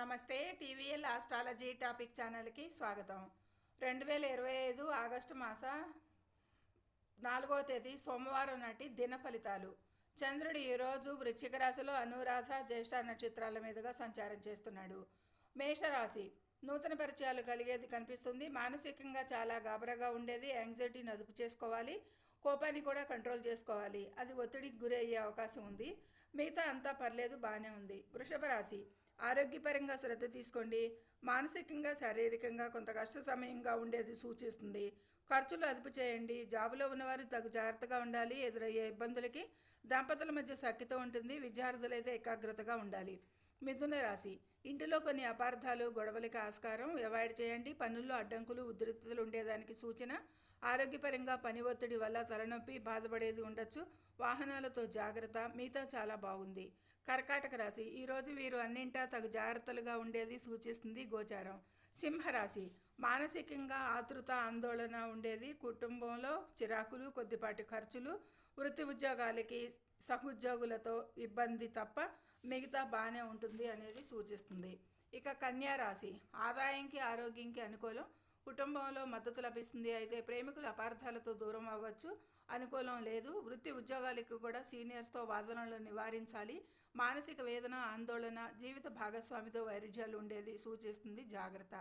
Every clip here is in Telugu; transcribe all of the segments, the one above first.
నమస్తే టీవీఎల్ ఆస్ట్రాలజీ టాపిక్ ఛానల్కి స్వాగతం. రెండు వేల ఇరవై ఐదు ఆగస్టు మాస నాలుగో తేదీ సోమవారం నాటి దిన ఫలితాలు. చంద్రుడు ఈరోజు వృశ్చిక రాశిలో అనురాధ జ్యేష్ఠ నక్షత్రాల మీదుగా సంచారం చేస్తున్నాడు. మేషరాశి నూతన పరిచయాలు కలిగేది కనిపిస్తుంది. మానసికంగా చాలా గాబరాగా ఉండేది. యాంగ్జైటీని అదుపు చేసుకోవాలి. కోపాన్ని కూడా కంట్రోల్ చేసుకోవాలి. అది ఒత్తిడికి గురి అయ్యే అవకాశం ఉంది. మిగతా అంతా పర్లేదు బాగానే ఉంది. వృషభ రాశి ఆరోగ్యపరంగా శ్రద్ధ తీసుకోండి. మానసికంగా శారీరకంగా కొంత కష్ట సమయంగా ఉండేది సూచిస్తుంది. ఖర్చులు అదుపు చేయండి. జాబులో ఉన్నవారు తగు జాగ్రత్తగా ఉండాలి. ఎదురయ్యే ఇబ్బందులకి దంపతుల మధ్య సఖ్యత ఉంటుంది. విద్యార్థులైతే ఏకాగ్రతగా ఉండాలి. మిథున రాశి. ఇంటిలో కొన్ని అపార్థాలు గొడవలకి ఆస్కారం అవాయిడ్ చేయండి. పనుల్లో అడ్డంకులు ఉధృతలు ఉండేదానికి సూచన. ఆరోగ్యపరంగా పని ఒత్తిడి వల్ల తలనొప్పి బాధపడేది ఉండొచ్చు. వాహనాలతో జాగ్రత్త. మీతో చాలా బాగుంది. కర్కాటక రాశి. ఈరోజు వీరు అన్నింటా తగు జాగ్రత్తలుగా ఉండేది సూచిస్తుంది గోచారం. సింహరాశి. మానసికంగా ఆతృత ఆందోళన ఉండేది. కుటుంబంలో చిరాకులు కొద్దిపాటి ఖర్చులు వృత్తి ఉద్యోగాలకి సహోద్యోగులతో ఇబ్బంది తప్ప మిగతా బాగానే ఉంటుంది అనేది సూచిస్తుంది. ఇక కన్యా రాశి. ఆదాయంకి ఆరోగ్యంకి అనుకూలం. కుటుంబంలో మద్దతు లభిస్తుంది. అయితే ప్రేమికులు అపార్థాలతో దూరం అవ్వచ్చు. అనుకూలం లేదు. వృత్తి ఉద్యోగాలకు కూడా సీనియర్స్తో వాదనలు నివారించాలి. మానసిక వేదన ఆందోళన జీవిత భాగస్వామితో వైరుధ్యాలు ఉండేది సూచిస్తుంది జాగ్రత్త.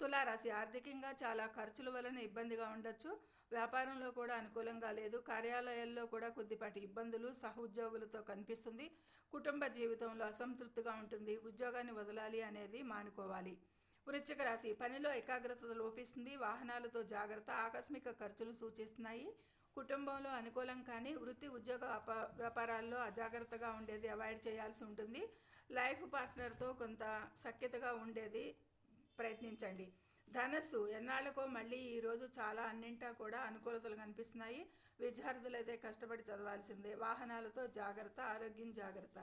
తులారాశి ఆర్థికంగా చాలా ఖర్చుల వలన ఇబ్బందిగా ఉండొచ్చు. వ్యాపారంలో కూడా అనుకూలంగా లేదు. కార్యాలయాల్లో కూడా కొద్దిపాటి ఇబ్బందులు సహోద్యోగులతో కనిపిస్తుంది. కుటుంబ జీవితంలో అసంతృప్తిగా ఉంటుంది. ఉద్యోగాన్ని వదలాలి అనేది మానుకోవాలి. వృశ్చిక రాశి పనిలో ఏకాగ్రత లోపిస్తుంది. వాహనాలతో జాగ్రత్త ఆకస్మిక ఖర్చులు సూచిస్తున్నాయి. కుటుంబంలో అనుకూలం కానీ వృత్తి ఉద్యోగ వ్యాపారాల్లో అజాగ్రత్తగా ఉండేది అవాయిడ్ చేయాల్సి ఉంటుంది. లైఫ్ పార్ట్నర్తో కొంత సఖ్యతగా ఉండేది ప్రయత్నించండి. ధనస్సు ఎన్నాళ్ళకో మళ్ళీ ఈరోజు చాలా అన్నింటా కూడా అనుకూలతలు కనిపిస్తున్నాయి. విద్యార్థులు అయితే కష్టపడి చదవాల్సిందే. వాహనాలతో జాగ్రత్త ఆరోగ్యం జాగ్రత్త.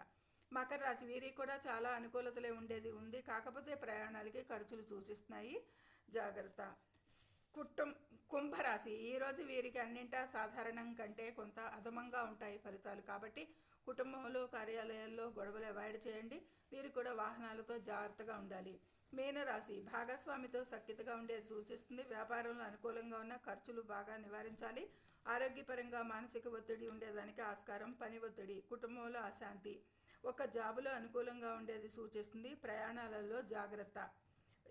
మకర రాశి వీరికి కూడా చాలా అనుకూలతలే ఉండేది ఉంది. కాకపోతే ప్రయాణాలకి ఖర్చులు సూచిస్తున్నాయి. జాగ్రత్త. కుటుంబ కుంభరాశి ఈరోజు వీరికి అన్నింటా సాధారణం కంటే కొంత అధమంగా ఉంటాయి ఫలితాలు. కాబట్టి కుటుంబంలో కార్యాలయాల్లో గొడవలు అవాయిడ్ చేయండి. వీరు కూడా వాహనాలతో జాగ్రత్తగా ఉండాలి. మీనరాశి భాగస్వామితో సఖ్యతగా ఉండేది సూచిస్తుంది. వ్యాపారంలో అనుకూలంగా ఉన్న ఖర్చులు బాగా నివారించాలి. ఆరోగ్యపరంగా మానసిక ఒత్తిడి ఉండేదానికి ఆస్కారం పని ఒత్తిడి కుటుంబంలో అశాంతి. ఒక జాబులో అనుకూలంగా ఉండేది సూచిస్తుంది. ప్రయాణాలలో జాగ్రత్త.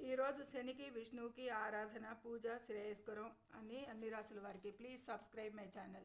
ఈరోజు శనికి విష్ణువుకి ఆరాధన పూజ శ్రేయస్కరం అని అన్ని రాసుల వారికి. Please subscribe my channel.